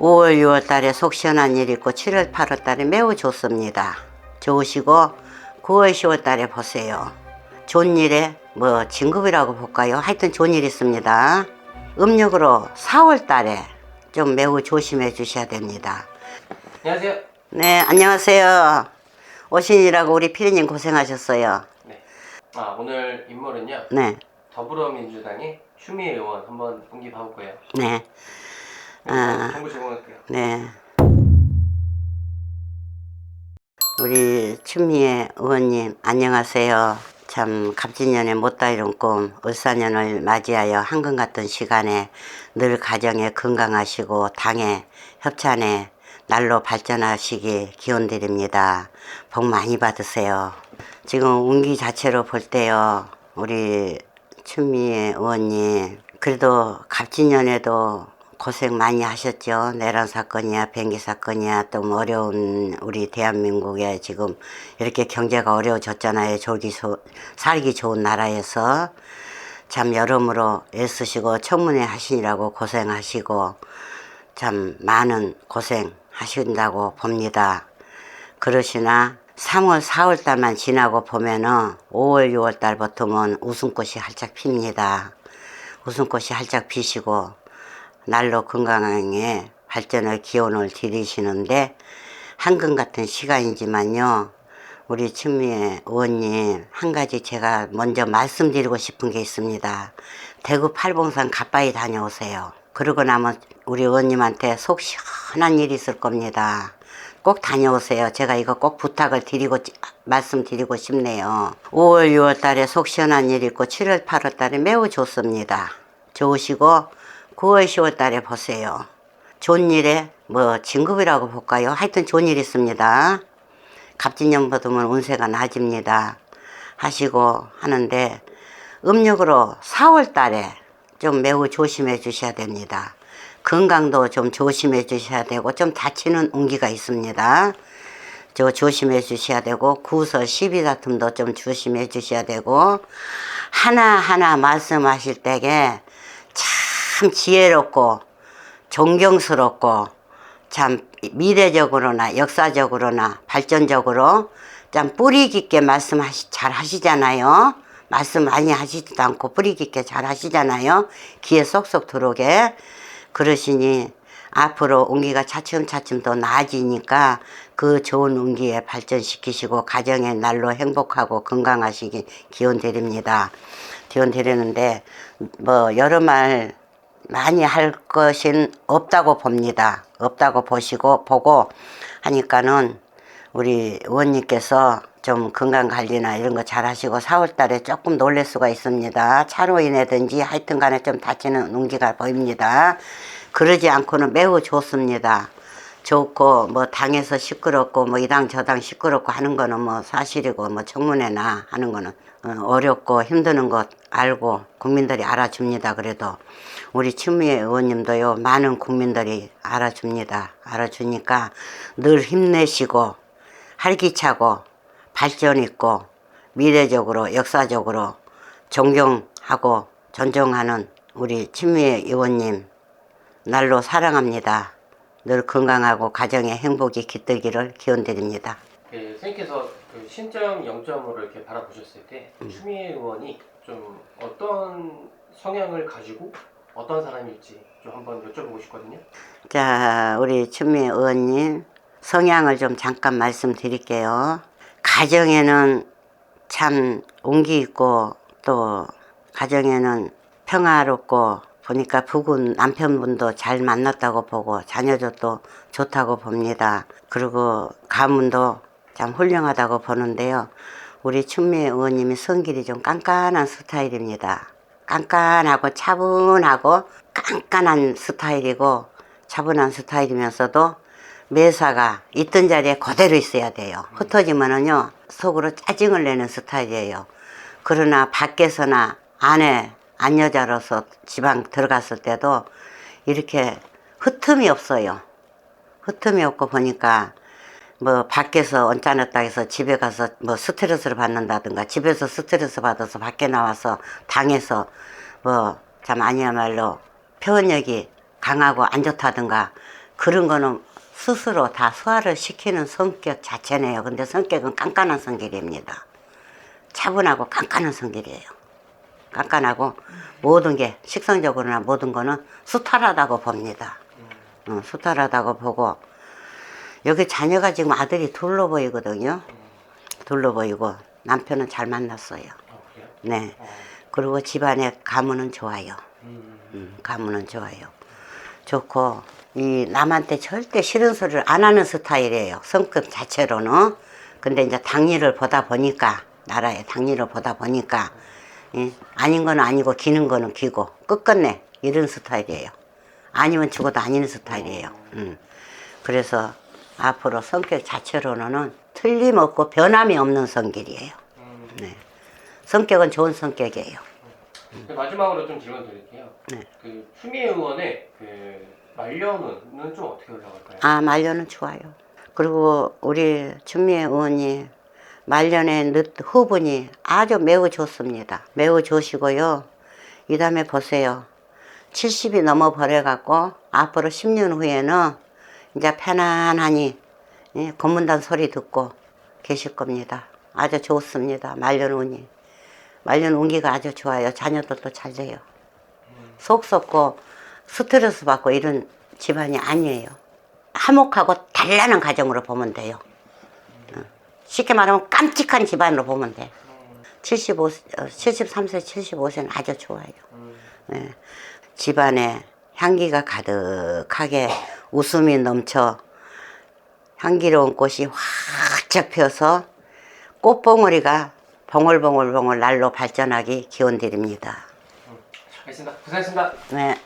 5월, 6월 달에 속 시원한 일 있고 7월, 8월 달에 매우 좋습니다. 좋으시고 9월, 10월 달에 보세요. 좋은 일에 뭐 진급이라고 볼까요? 하여튼 좋은 일 있습니다. 음력으로 4월 달에 좀 매우 조심해 주셔야 됩니다. 안녕하세요. 네, 안녕하세요. 오신이라고 우리 피디님 고생하셨어요. 네. 아 오늘 인물은요 네, 더불어민주당의 추미애 의원 한번 분기 봐볼 거예요. 네, 아. 정보 제공할게요. 네. 우리 춘미애 의원님 안녕하세요. 참 갑진년의 못다 이룬 꿈 을사년을 맞이하여 한금 같은 시간에 늘 가정에 건강하시고 당에 협찬에 날로 발전하시기 기원 드립니다. 복 많이 받으세요. 지금 운기 자체로 볼 때요. 우리 춘미애 의원님 그래도 갑진년에도 고생 많이 하셨죠. 내란 사건이야, 변기 사건이야, 또뭐 어려운 우리 대한민국에 지금 이렇게 경제가 어려워졌잖아요. 저기 소, 살기 좋은 나라에서 참 여러모로 애쓰시고 청문회 하시느라고 고생하시고 참 많은 고생 하신다고 봅니다. 그러시나 3월, 4월 달만 지나고 보면은 5월, 6월 달부터는 웃음꽃이 활짝 핍니다. 웃음꽃이 활짝 피시고 날로 건강하게 발전을 기원을 드리시는데 한금 같은 시간이지만요. 우리 친미의 의원님 한 가지 제가 먼저 말씀드리고 싶은 게 있습니다. 대구 팔봉산 가빠이 다녀오세요. 그러고 나면 우리 의원님한테 속 시원한 일이 있을 겁니다. 꼭 다녀오세요. 제가 이거 꼭 부탁을 드리고 말씀드리고 싶네요. 5월, 6월 달에 속 시원한 일 있고 7월, 8월 달에 매우 좋습니다. 좋으시고 9월, 10월 달에 보세요. 좋은 일에 뭐 진급이라고 볼까요? 하여튼 좋은 일 있습니다. 갑진년 받으면 운세가 나집니다. 하시고 하는데 음력으로 4월 달에 좀 매우 조심해 주셔야 됩니다. 건강도 좀 조심해 주셔야 되고 좀 다치는 운기가 있습니다. 저 조심해 주셔야 되고 구서 시비 다툼도 좀 조심해 주셔야 되고 하나하나 말씀하실 때에 참 지혜롭고 존경스럽고 참 미래적으로나 역사적으로나 발전적으로 참 뿌리 깊게 말씀하시 잘 하시잖아요. 말씀 많이 하시지도 않고 뿌리 깊게 잘 하시잖아요. 귀에 쏙쏙 들어오게 그러시니 앞으로 운기가 차츰차츰 더 나아지니까 그 좋은 운기에 발전시키시고 가정의 날로 행복하고 건강하시기 기원 드립니다. 기원 드리는데 뭐 여러 말 많이 할 것은 없다고 봅니다. 없다고 보시고 보고 하니까는 우리 의원님께서 좀 건강 관리나 이런 거 잘 하시고 4월 달에 조금 놀랄 수가 있습니다. 차로 인해든지 하여튼 간에 좀 다치는 운기가 보입니다. 그러지 않고는 매우 좋습니다. 좋고 뭐 당에서 시끄럽고 뭐 이당 저당 시끄럽고 하는 거는 뭐 사실이고 뭐 청문회나 하는 거는 어, 어렵고 힘드는 것 알고 국민들이 알아줍니다. 그래도 우리 추미애 의원님도요 많은 국민들이 알아줍니다. 알아주니까 늘 힘내시고 활기차고 발전 있고 미래적으로 역사적으로 존경하고 존중하는 우리 친미애 의원님 날로 사랑합니다. 늘 건강하고 가정의 행복이 깃들기를 기원드립니다. 그 선생님께서 그 신점 0.5를 이렇게 바라보셨을 때 음. 추미애 의원이 좀 어떤 성향을 가지고 어떤 사람일지 좀 한번 여쭤보고 싶거든요. 자, 우리 추미 의원님 성향을 좀 잠깐 말씀드릴게요. 가정에는 참 온기 있고 또 가정에는 평화롭고 보니까 부군 남편분도 잘 만났다고 보고 자녀도 또 좋다고 봅니다. 그리고 가문도 참 훌륭하다고 보는데요. 우리 춘미 의원님이 성질이 좀 깐깐한 스타일입니다. 깐깐하고 차분하고 깐깐한 스타일이고 차분한 스타일이면서도 매사가 있던 자리에 그대로 있어야 돼요. 흩어지면은요 속으로 짜증을 내는 스타일이에요. 그러나 밖에서나 안에 안여자로서 지방 들어갔을 때도 이렇게 흩음이 없어요. 흩음이 없고 보니까 뭐 밖에서 언짢았다 해서 집에 가서 뭐 스트레스를 받는다든가 집에서 스트레스 받아서 밖에 나와서 당해서 뭐 참 아니야말로 표현력이 강하고 안 좋다든가 그런 거는 스스로 다 소화를 시키는 성격 자체네요. 근데 성격은 깐깐한 성격입니다. 차분하고 깐깐한 성격이에요. 깐깐하고 모든 게 식성적으로나 모든 거는 수탈하다고 봅니다. 어, 수탈하다고 보고 여기 자녀가 지금 아들이 둘로 보이거든요. 둘로 보이고 남편은 잘 만났어요. 아? 네. 어, 그리고 집안에 가문은 좋아요. 음, 음, 가문은 좋아요. 좋고 이 남한테 절대 싫은 소리를 안 하는 스타일이에요. 성격 자체로는. 근데 이제 당일을 보다 보니까 나라의 당일을 보다 보니까 예, 아닌 거는 아니고 기는 거는 기고 끝끝내 이런 스타일이에요. 아니면 죽어도 아닌 스타일이에요. 음. 그래서 앞으로 성격 자체로는 틀림없고 변함이 없는 성질이에요. 음. 네. 성격은 좋은 성격이에요. 그 마지막으로 좀 질문 드릴게요. 네. 그 추미애 의원의 그 말년은 좀 어떻게 올라갈까요? 아, 말년은 좋아요. 그리고 우리 준미애 의원이 말년에 늦 후분이 아주 매우 좋습니다. 매우 좋으시고요. 이 다음에 보세요. 70이 넘어 버려갖고 앞으로 10년 후에는 이제 편안하니 예, 고문단 소리 듣고 계실 겁니다. 아주 좋습니다. 말년 운이. 말년 운기가 아주 좋아요. 자녀들도 잘 돼요. 속 썩고 스트레스 받고 이런 집안이 아니에요. 화목하고 단란한 가정으로 보면 돼요. 어. 쉽게 말하면 깜찍한 집안으로 보면 돼. 75, 어, 73세, 75세는 아주 좋아요. 네. 집안에 향기가 가득하게 웃음이 넘쳐 향기로운 꽃이 활짝 펴서 꽃봉오리가 봉글봉글봉글 날로 발전하기 기원 드립니다. 알겠습니다. 고생하셨습니다. 네.